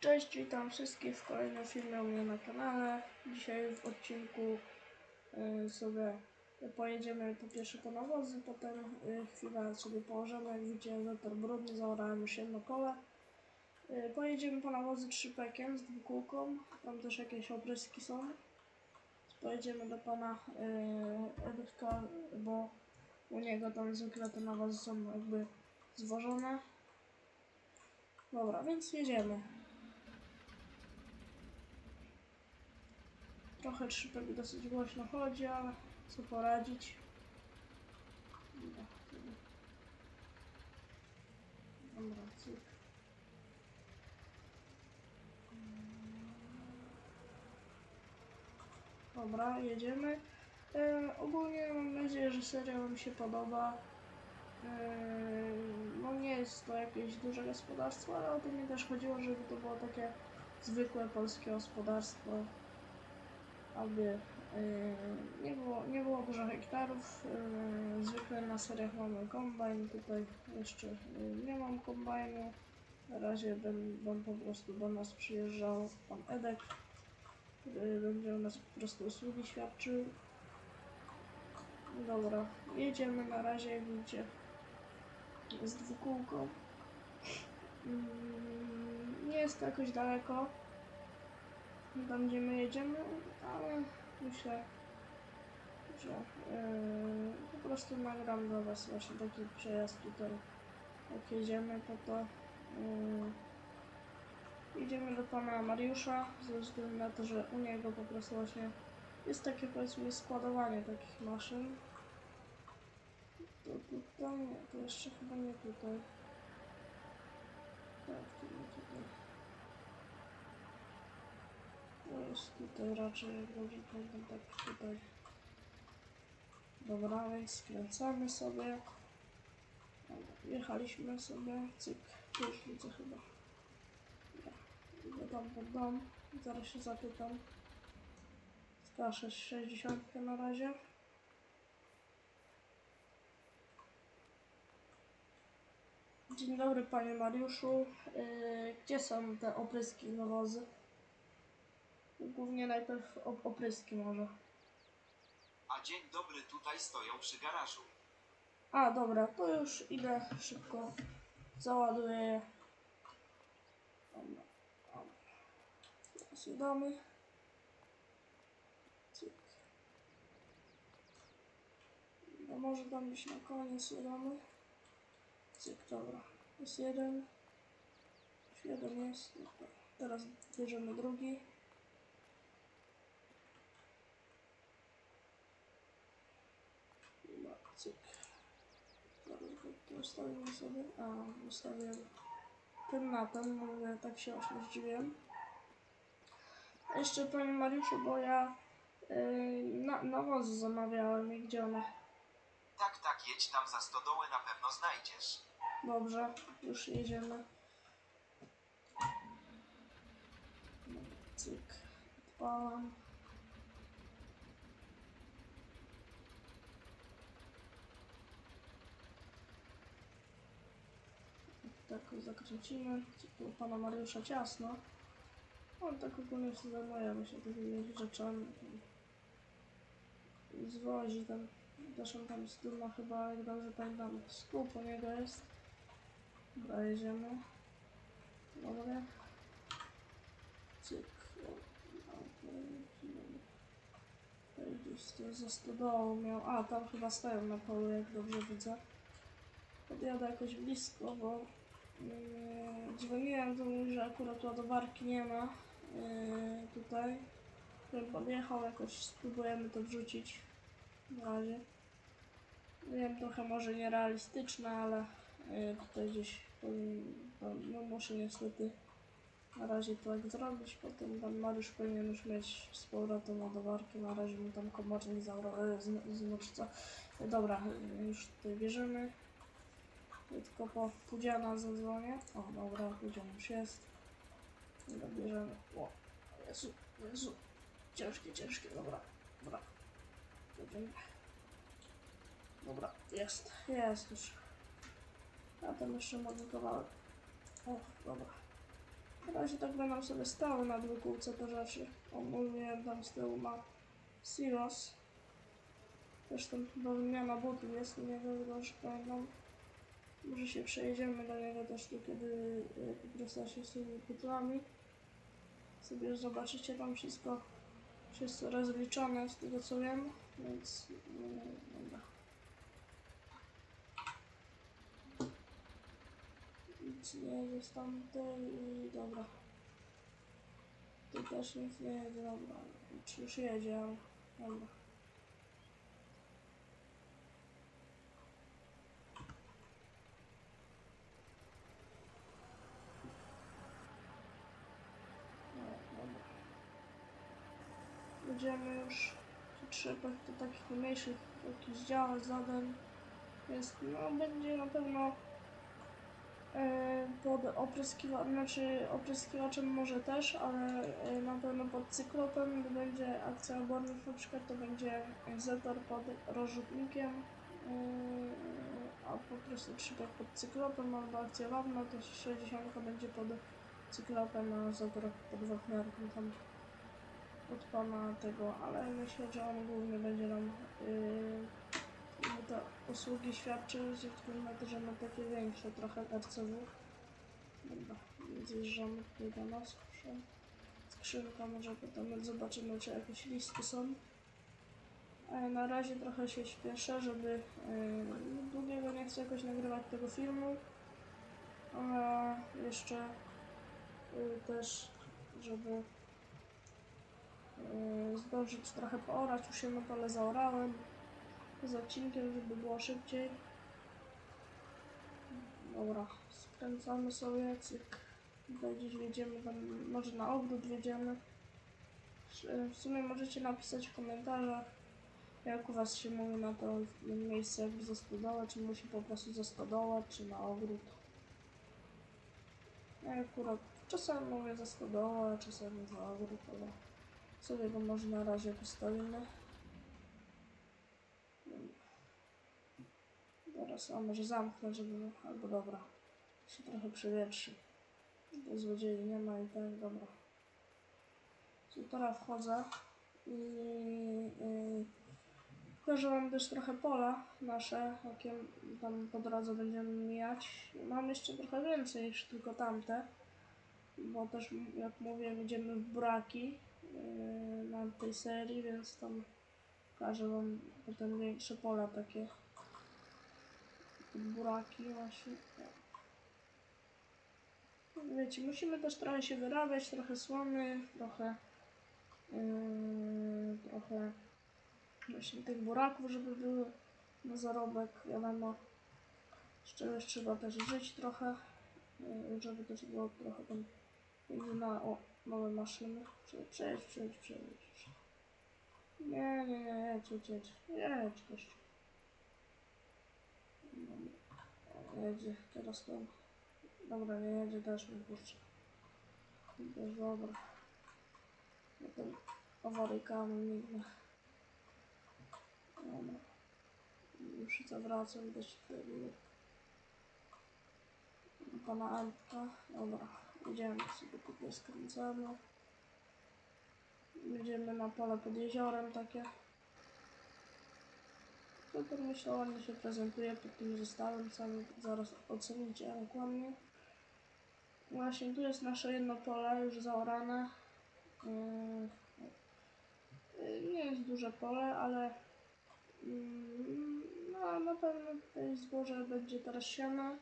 Cześć, witam wszystkich w kolejnym filmie u mnie na kanale. Dzisiaj w odcinku y, sobie pojedziemy po pierwsze po nawozy, potem y, chwilę sobie położymy, jak widzicie wetor brudny, zaorałem już jedno kole. Y, pojedziemy po nawozy trzypekiem z dwukółką, tam też jakieś opryski są. Pojedziemy do pana y, bo u niego tam zwykle te nawozy są jakby zwożone. Dobra, więc jedziemy. Trochę trzypek dosyć głośno chodzi, ale co poradzić. Dobra, cyk. Dobra, jedziemy. E, ogólnie mam nadzieję, że seria Wam się podoba. E, no nie jest to jakieś duże gospodarstwo, ale o to mi też chodziło, żeby to było takie zwykłe polskie gospodarstwo, aby e, nie było, nie było dużo hektarów. E, zwykle na seriach mamy kombajn, tutaj jeszcze e, nie mam kombajnu. Na razie będą po prostu do nas przyjeżdżał pan Edek, który będzie u nas po prostu usługi świadczył. Dobra, jedziemy na razie, jak widzicie, z dwukółką. Mm, Nie jest to jakoś daleko, tam gdzie my jedziemy, ale myślę, że yy, po prostu nagram dla Was właśnie taki przejazd tutaj. Jak jedziemy, to to yy, jedziemy do pana Mariusza, ze względu na to, że u niego po prostu właśnie jest takie powiedzmy składowanie takich maszyn. To tutaj, to jeszcze chyba nie tutaj. Tak, tutaj. To jest tutaj raczej, jak dobrze tak tutaj. Dobra, więc skręcamy sobie. Jechaliśmy sobie, cyk, już widzę chyba. Idę tam pod dom, zaraz się zapytam. Skaszę 60 na razie. Dzień dobry panie Mariuszu. Yy, gdzie są te opryski nawozy? Głównie najpierw op- opryski może. A dzień dobry tutaj stoją przy garażu. A dobra, to już idę szybko. Załaduję je. Dobra, dobra. Teraz je damy. Cyk. No może tam gdzieś na koniec je damy. Cyk, dobra. Jest jeden. Już jeden jest. Dobra. Teraz bierzemy drugi. Dobra, cyk. Zaraz ustawimy sobie. A, ustawię ten na ten, mówię, tak się właśnie zdziwiłem. A jeszcze panie Mariuszu, bo ja yy, na, zamawiałem i gdzie one? Tak, tak, jedź tam za stodołę, na pewno znajdziesz. Dobrze, już jedziemy. Cyk, odpalam. Tak zakręcimy. Cyk, u pana Mariusza ciasno. On tak ogólnie się zajmujemy się takimi rzeczami. Zwozi tam. On tam z dumna chyba, jak dobrze pamiętam, skup u niego jest. Dobra, jedziemy. Dobra. Cyk. Gdzieś to za stodołą miał. A, tam chyba stoją na polu, jak dobrze widzę. Podjadę jakoś blisko, bo dzwoniłem do mnie, że akurat ładowarki nie ma yy, tutaj. Bym podjechał, jakoś spróbujemy to wrzucić. Na razie. Wiem, trochę może nierealistyczne, ale y, tutaj gdzieś no, no muszę niestety na razie to tak zrobić, potem pan Mariusz powinien już mieć z powrotem ładowarkę, na razie mu tam komornik zauro- y, z-. Y, Dobra, już tutaj bierzemy. Y, Tylko po Pudziana zadzwonię. O, dobra, Pudzian już jest. Dobra. O, Jezu, Jezu. Ciężkie, ciężkie, dobra, dobra. Jedziemy. Dobra, jest, jest już. A tam jeszcze mogę kawałek. O, dobra. Na razie tak będą sobie stały na dwójkółce te rzeczy. Ogólnie tam z tyłu ma silos. Zresztą chyba wymiana butów jest u niego, już pamiętam. Może się przejedziemy do niego też tu, kiedy po prostu się z tymi butami. Sobie zobaczycie tam wszystko, wszystko rozliczone z tego co wiem, więc yy, dobra. Nic nie jedzie stamtąd i dobra. Tu też nic nie jedzie, dobra. Czy już jedzie, dobra. No, dobra. Będziemy już trzeba do takich mniejszych jakichś działach, zadań. Jest, no będzie na pewno e, pod opryskiwaczem, znaczy opryskiwaczem może też, ale e, na pewno pod cyklopem, będzie akcja oborów na przykład, to będzie Zetor pod rozrzutnikiem, e, a po prostu trzypak pod cyklopem albo akcja lawna, to 60 będzie pod cyklopem, a Zetor pod wachmiarką tam od pana tego, ale myślę, że on głównie będzie nam yy, te usługi świadczył, ze względu na że ma takie większe trochę RCW. Dobra, zjeżdżamy tutaj do nas. Skrzynka, może potem zobaczymy, czy jakieś listy są. Ja na razie trochę się śpieszę, żeby yy, długiego nie chcę jakoś nagrywać tego filmu. A jeszcze yy, też, żeby zdążyć trochę poorać, już na pole zaorałem z odcinkiem, żeby było szybciej. Dobra, skręcamy sobie, cyk. Gdzieś wjedziemy, może na ogród wjedziemy. W sumie możecie napisać w komentarzach, jak u was się mówi na to miejsce jakby za stodołę, czy musi po prostu za stodołę, czy na ogród. Ja akurat czasem mówię za stodołę, czasem za ogród, ale sobie go może na razie postawimy. Teraz, a może zamknę, żeby, albo dobra, się trochę przewietrzy. Bo złodziei nie ma i tak, dobra. Teraz wchodzę i yy, pokażę wam też trochę pola nasze, jakie tam po drodze będziemy mijać. Mam jeszcze trochę więcej niż tylko tamte, bo też jak mówię, idziemy w braki na tej serii, więc tam pokażę wam potem większe pola takie buraki właśnie. Wiecie, musimy też trochę się wyrabiać, trochę słony, trochę yy, trochę właśnie tych buraków, żeby były na zarobek, wiadomo. Z czegoś trzeba też żyć trochę, yy, żeby też było trochę tam na o, małe maszyny. Prze- Przejdź, przejdź, przejdź. Nie, nie, nie, jedź, jedź, jedź, jedź, gościu. Jedzie, teraz to. Dobra, nie jedzie też mi kurczę. Też dobra. Potem awarykami nigdy. Dobra. Już zawracam do świetnie. Pana Antka. Dobra, idziemy sobie tutaj skręcamy. Będziemy na pole pod jeziorem takie. Super myślę, ładnie się prezentuje pod tym zestawem, sami zaraz ocenicie jak ładnie. Właśnie tu jest nasze jedno pole już zaorane. Yy, Nie jest duże pole, ale mm, no, na pewno tutaj zboże będzie teraz siane.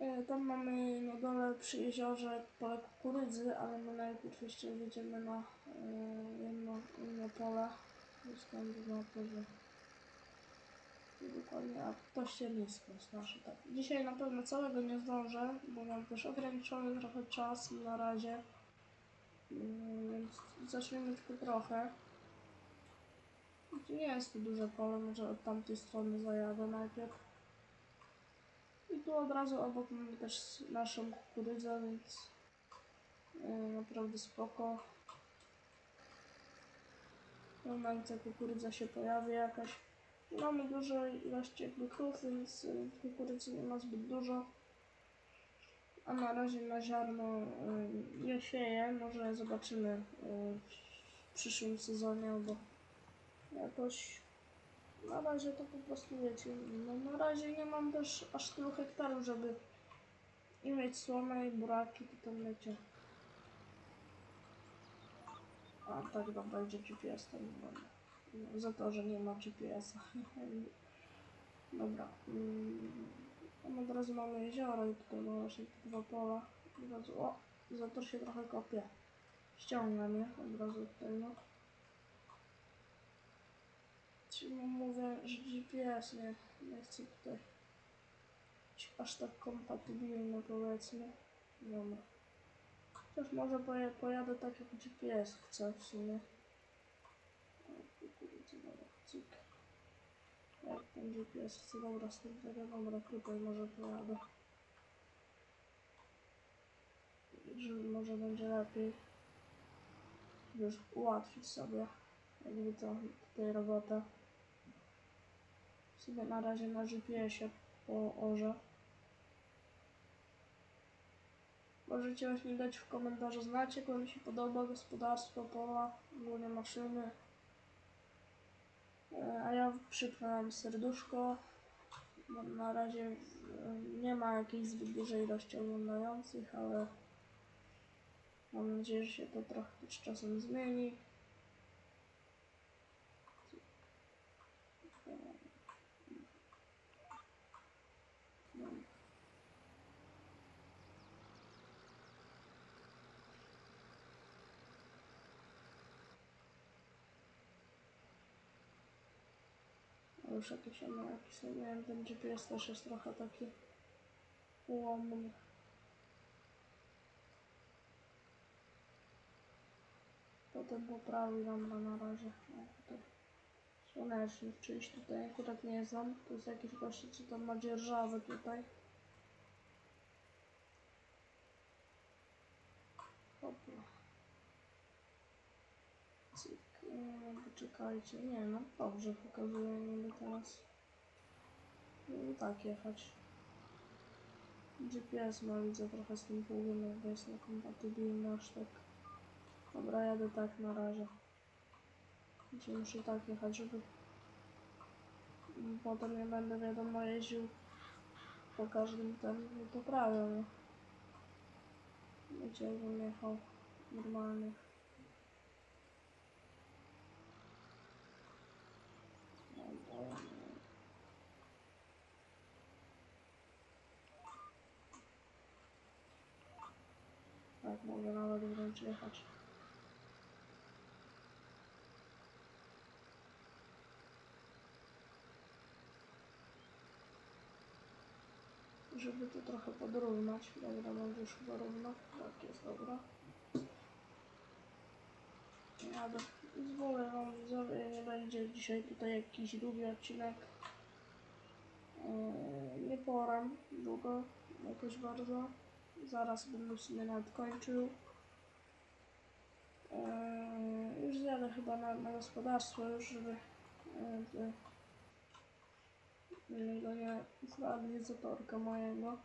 Yy, Tam mamy na dole przy jeziorze pole kukurydzy, ale my najpierw jeszcze jedziemy na yy, jedno, jedno pole. Ze względu na że Dokładnie, a to ściernisko jest nasze, tak. Dzisiaj na pewno całego nie zdążę, bo mam też ograniczony trochę czas na razie. Mm, Więc zaczniemy tylko trochę. Nie jest to duże pole, może od tamtej strony zajadę najpierw. I tu od razu obok mamy też naszą kukurydzę, więc yy, naprawdę spoko. No, ta kukurydza się pojawi jakaś. Mamy duże ilości krów, więc y, kukurydzy nie ma zbyt dużo. A na razie na ziarno nie sieję, może zobaczymy y, w przyszłym sezonie, bo jakoś na razie to po prostu wiecie, no na razie nie mam też aż tylu hektarów, żeby i mieć słomę i buraki, to tam. A tak dobra, gdzie GPS tam dobra. No, za to, że nie ma GPS-a. Dobra. Mm, tam od razu mamy jezioro i tutaj mamy właśnie dwa pola. Od razu, o, zator się trochę kopie. Ściągam je od razu tutaj, no. Czyli mówię, że GPS nie, nie chcę tutaj aż tak kompatybilny powiedzmy. Dobra. Też może poja pojadę tak jak GPS chce w sumie. Jak ten GPS chce, dobra, z tym tego, dobra, tutaj może pojadę. Że może będzie lepiej. Już ułatwić sobie jakby to tutaj robotę. Na razie na GPS-ie po orze. Możecie właśnie dać w komentarzu znać, jak wam się podoba gospodarstwo, pola, ogólnie maszyny. E, A ja przypnę serduszko. Na razie e, nie ma jakiejś zbyt dużej ilości oglądających, ale mam nadzieję, że się to trochę z czasem zmieni. A już jakieś nie wiem, ten GPS też jest trochę taki ułomny. Potem poprawi nam na, razie. O, tutaj słonecznik, czyjś tutaj akurat nie znam. To jest jakiś gości, co tam ma dzierżawę tutaj. Hopla. Cyk. Nie, poczekajcie. Nie no, dobrze pokazuje niby teraz. No tak jechać. GPS ma widzę trochę z tym pługiem, jakby jest niekompatybilny aż tak. Dobra, jadę tak na razie. Gdzie muszę tak jechać, żeby potem nie będę wiadomo jeździł po każdym tym poprawią. nie? Wiecie, jakbym jechał normalnie. Dobra. Tak, mogę nawet wręcz jechać. Żeby to trochę podrównać. Dobra, może już chyba równo. Tak jest, dobra. Jadę. Zwolę wam widzowie, będzie dzisiaj tutaj jakiś długi odcinek. Eee, nie poram długo, jakoś bardzo. Zaraz będę sobie nadkończył. Eee, już zjadę chyba na, na gospodarstwo, już żeby te- go nie zgadli zatorka mojego.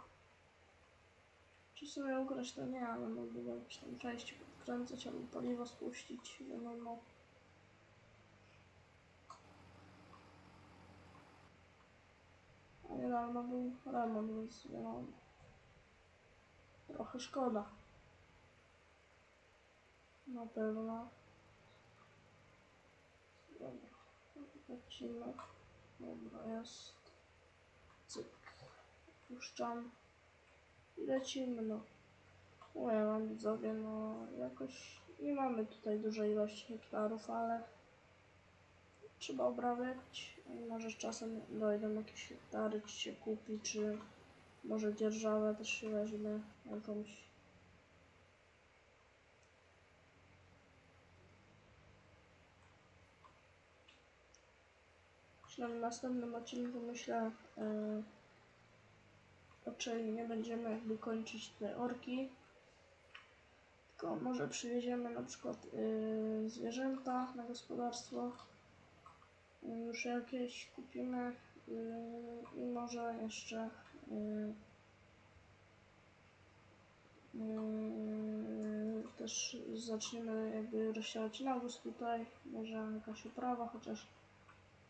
Czy sobie ukraść to nie, ale mógłbym jakieś tam części podkręcać albo paliwo spuścić, wiadomo. A niedawno był remont, więc wiadomo. Trochę szkoda. Na pewno. Dobra. Lecimy. Dobra, jest. Cyk. Puszczam. I lecimy, no. Mówię wam widzowie, no jakoś nie mamy tutaj dużej ilości hektarów, ale trzeba obrabiać. Może czasem dojdą jakieś hektary, czy się kupi, czy może dzierżawę też się weźmie jakąś. Myślę, w następnym odcinku myślę, yy, raczej nie będziemy jakby kończyć te orki, tylko może przywieziemy na przykład yy, zwierzęta na gospodarstwo, już jakieś kupimy yy, i może jeszcze yy, Yy, też zaczniemy jakby rozsiać nawóz tutaj, może jakaś uprawa, chociaż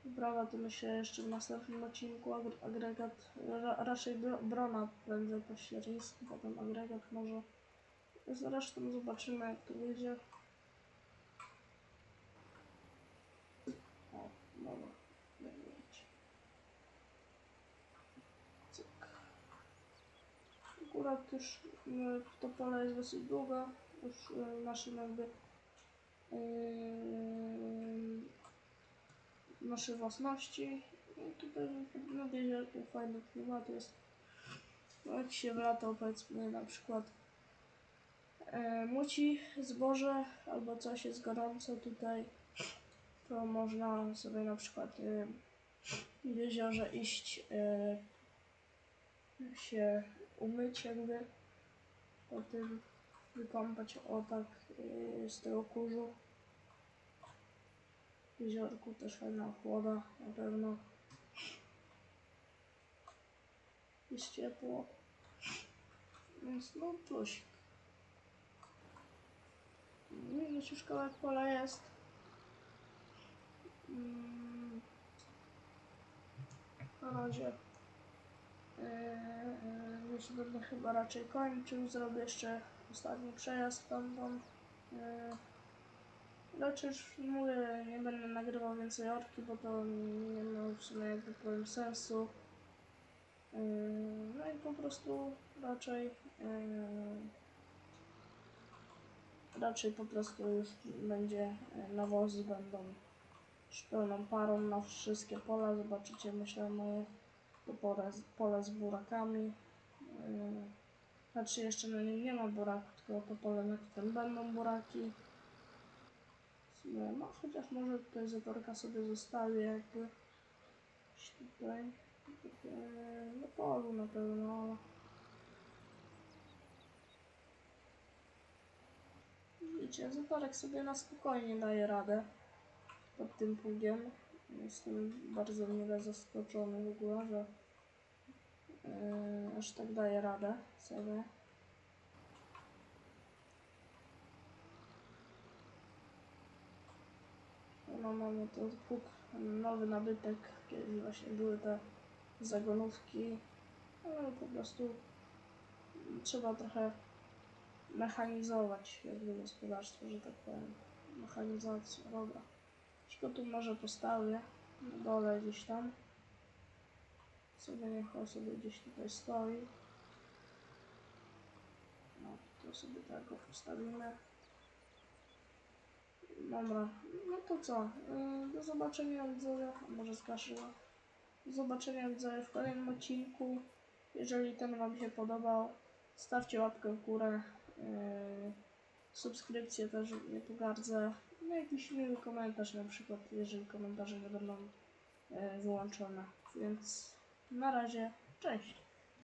uprawa to myślę jeszcze w następnym odcinku agre- agregat, ra, raczej bro, brona prędzej pośrednictwo, potem agregat może. Zresztą zobaczymy jak to wyjdzie. O, dobra, jak widać. Cyk. Akurat już y, to pole jest dosyć długo, już naszym jakby yy, nasze własności. I tutaj na jeziorku fajny klimat jest. No, jak się wlatał powiedzmy na przykład e, muci zboże albo coś jest gorąco tutaj, to można sobie na przykład e, w jeziorze iść e, się umyć jakby po tym wykąpać o tak e, z tego kurzu. W jeziorku też fajna chłoda na pewno. Jest ciepło. Więc no plusik. Widzisz już kawałek pola jest. Mm. Na razie. Yy, yy, już będę chyba raczej kończył. Zrobię jeszcze ostatni przejazd tam. tam. Yy. Raczej już mówię, nie będę nagrywał więcej orki, bo to nie ma w sumie jakby powiem sensu. Yy, No i po prostu raczej yy, raczej po prostu już będzie nawozy będą pełną parą na wszystkie pola. Zobaczycie myślę moje pole, pole z burakami. Yy, Znaczy jeszcze na nim nie ma buraków, tylko to pole na którym będą buraki. Sumie, No chociaż może tutaj zatorka sobie zostawię jakby tutaj. Eee, Na polu na pewno. Widzicie, zatorek sobie na spokojnie daje radę pod tym pługiem. Jestem bardzo mile zaskoczony w ogóle, że eee, aż tak daje radę sobie. No mamy to pług, nowy nabytek, kiedyś właśnie były te zagonówki, ale po prostu trzeba trochę mechanizować jakby gospodarstwo, że tak powiem. Mechanizacja, dobra. Tylko tu może postawię na dole gdzieś tam. Sobie niech on sobie gdzieś tutaj stoi. No, to sobie tak go postawimy. Dobra, no to co? Yy, Do zobaczenia widzowie, może zgaszyła. Do zobaczenia widzowie w kolejnym odcinku. Jeżeli ten Wam się podobał, stawcie łapkę w górę. Yy, subskrypcję też nie pogardzę. No jakiś miły komentarz na przykład, jeżeli komentarze nie będą yy, wyłączone. Więc na razie, cześć!